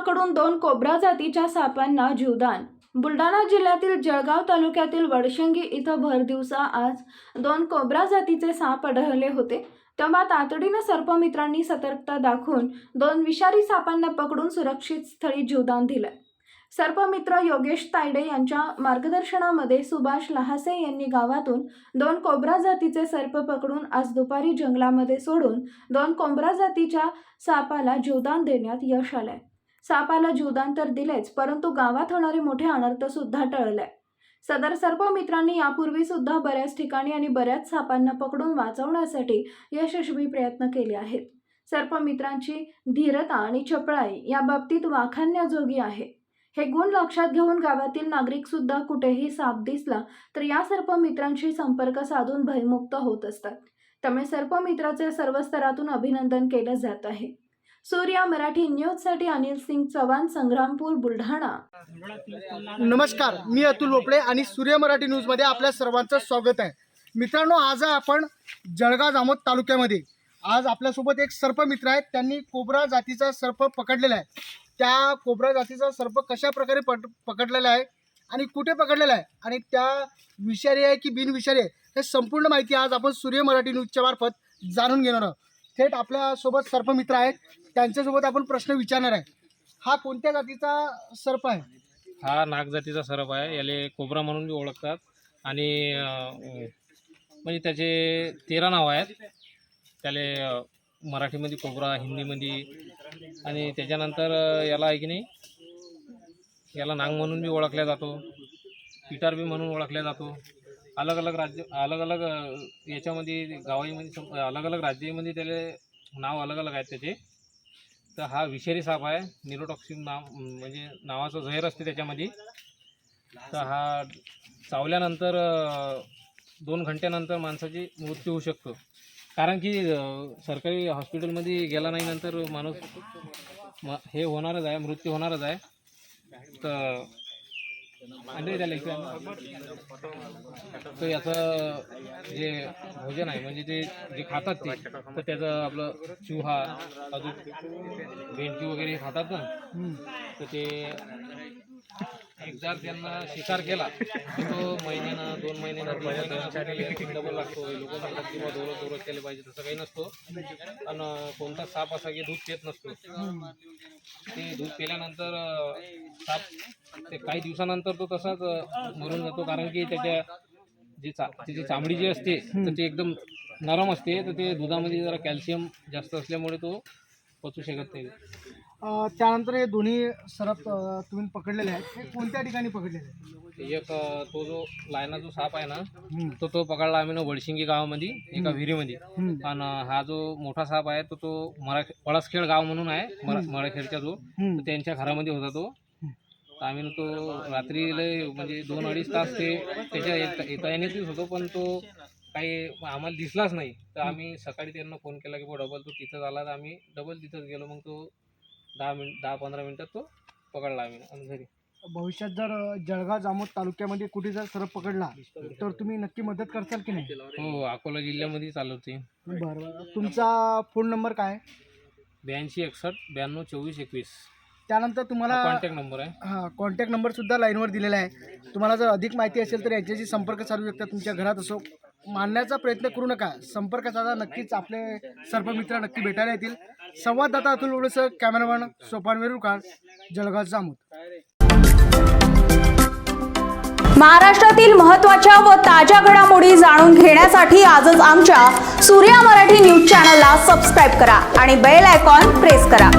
सर्पमित्राकडून दोन कोब्रा जातीच्या सापांना जीवदान. बुलढाणा जिल्ह्यातील जळगाव तालुक्यातील वडशिंगी इथं भर दिवसा आज दोन कोब्रा जातीचे साप आढळले होते. तेव्हा तातडीनं सर्पमित्रांनी सतर्कता दाखवून दोन विषारी सापांना पकडून सुरक्षित स्थळी जीवदान दिलं. सर्पमित्र योगेश तायडे यांच्या मार्गदर्शनामध्ये सुभाष लहासे यांनी गावातून दोन कोब्रा जातीचे सर्प पकडून आज दुपारी जंगलामध्ये सोडून दोन कोंबरा जातीच्या सापाला जीवदान देण्यात यश आलंय. सापाला जीवदान तर दिलेच परंतु गावात होणारे मोठे अनर्थ सुद्धा टळले. सदर सर्प मित्रांनी यापूर्वी सुद्धा बऱ्याच ठिकाणी आणि बऱ्याच सापांना पकडून वाचवण्यासाठी यशस्वी प्रयत्न केले आहेत. सर्प मित्रांची धीरता आणि चपळाई या बाबतीत वाखाणण्याजोगी आहे. हे गुण लक्षात घेऊन गावातील नागरिक सुद्धा कुठेही साप दिसला तर या सर्प मित्रांशी संपर्क साधून भयमुक्त होत असतात. त्यामुळे सर्पमित्राचे सर्व स्तरातून अभिनंदन केलं जात आहे. सूर्या मराठी न्यूजसाठी अनिल सिंग चव्हाण संग्रामपूर बुलढाणा. नमस्कार मी अतुल भोपळे आणि सूर्य मराठी न्यूजमध्ये आपल्या सर्वांचं स्वागत आहे. मित्रांनो आज आपण जळगाव जामोद तालुक्यामध्ये आज आपल्यासोबत एक सर्प मित्र आहेत. त्यांनी कोबरा जातीचा सर्प पकडलेला आहे. त्या कोबरा जातीचा सर्प कशा प्रकारे पट पकडलेला आहे आणि कुठे पकडलेला आहे? आणि त्या विषारी आहे की बिनविषारी आहे? हे संपूर्ण माहिती आज आपण सूर्य मराठी न्यूजच्या मार्फत जाणून घेणार आहोत. थेट आपल्यासोबत सर्पमित्र आहेत. त्यांच्यासोबत आपण प्रश्न विचारणार आहे. हा कोणत्या जातीचा सर्प आहे? हा नाग जातीचा सरप आहे. याले कोबरा म्हणून बी ओळखतात. आणि अं, म्हणजे त्याचे तेरा नाव आहेत. त्याले अं, मराठीमध्ये कोबरा हिंदीमध्ये आणि त्याच्यानंतर अं, याला आहे की नाही याला नाग म्हणून बी ओळखला जातो. पिटार बी म्हणून ओळखला जातो. अलग अलग राज्य अलग अलग याच्यामध्ये गावामध्ये सम- अलग अलग राज्यामध्ये त्याला नाव अलग अलग आहेत त्याचे. तर हा विषारी साप आहे. निरोटॉक्सिन नाव म्हणजे नावाचं झैर असते त्याच्यामध्ये. तर हा चावल्यानंतर दोन घंट्यानंतर माणसाची मृत्यू होऊ शकतो. कारण की सरकारी हॉस्पिटलमध्ये गेला नाही नंतर माणूस म हे होणारच आहे मृत्यू होणारच आहे. तर इकडे आण. तर याचं जे भोजन आहे म्हणजे ते जे खातात ते तर त्याचं आपलं चुहा अजून भेंडकी वगैरे खातात ना तर ते एकदा त्यांना शिकार केला की तो महिन्यानं दोन महिन्यानं तीन महिन्यानं डबल लागतो. लोक म्हणतात की बा दोरच दोरच केले पाहिजे तसं काही नसतो. आणि कोणता साप असा की दूध पेत नसतो. ते दूध पेल्यानंतर साप ते काही दिवसानंतर तो तसाच मरून जातो. कारण की त्याच्या जी चा त्याची चामडी जी असते तर ती एकदम नरम असते. तर ते दुधामध्ये जरा कॅल्शियम जास्त असल्यामुळे तो पचू शकत नाही. त्यानंतर हे दोन्ही सरप तुम्ही पकडलेले आहेत. हे कोणत्या ठिकाणी पकडलेले आहेत? एक अं, तो जो लायना जो साप आहे ना हम्म. तो तो पकडला आम्ही ना वडशिंगी गावामध्ये एका विहिरीमध्ये. हम्म. आणि हा जो मोठा साप आहे तो तो मरा पळसखेड गाव म्हणून आहे मरा- मराखेडचा जो हम्म. तर त्यांच्या घरामध्ये होता तो. तर आम्ही ना तो रात्री लय म्हणजे दोन अडीच तास ते त्याच्या येता येता येण्यातच होतो पण तो काही आम्हाला दिसलाच नाही. तर आम्ही सकाळी त्यांना फोन केला की डबल तो तिथं आला तर आम्ही डबल तिथंच गेलो. मग तो दहा मिनिट दहा पंधरा मिनिटात तो पकडला आम्ही आणि घरी. भविष्यात जर जळगाव जामोद तालुक्यामध्ये कुठे जर सरप पकडला तर तुम्ही नक्की मदत करताल की नाही? हो अकोला जिल्ह्यामध्ये चालवते बरं बरं. तुमचा फोन नंबर काय आहे? ब्याऐंशी एकसष्ट ब्याण्णव चोवीस एकवीस. त्यानंतर तुम्हाला कॉन्टॅक्ट नंबर आहे. हां कॉन्टॅक्ट नंबर सुद्धा लाईनवर दिलेला आहे. तुम्हाला जर अधिक माहिती असेल तर यांच्याशी संपर्क साधू शकता तुमच्या घरात. असो मानण्याचा प्रयत्न करू नका. संपर्क साधा नक्कीच आपले सर्पमित्र नक्की भेटायला येतील. संवाददाता अतुल उडसह कॅमेरामॅन सोपान वेरुळकर जळगाव जामोद. महाराष्ट्रातील महत्त्वाच्या व ताज्या घडामोडी जाणून घेण्यासाठी आजच आमच्या सूर्या मराठी न्यूज चॅनलला सबस्क्राईब करा आणि बेल आयकॉन प्रेस करा.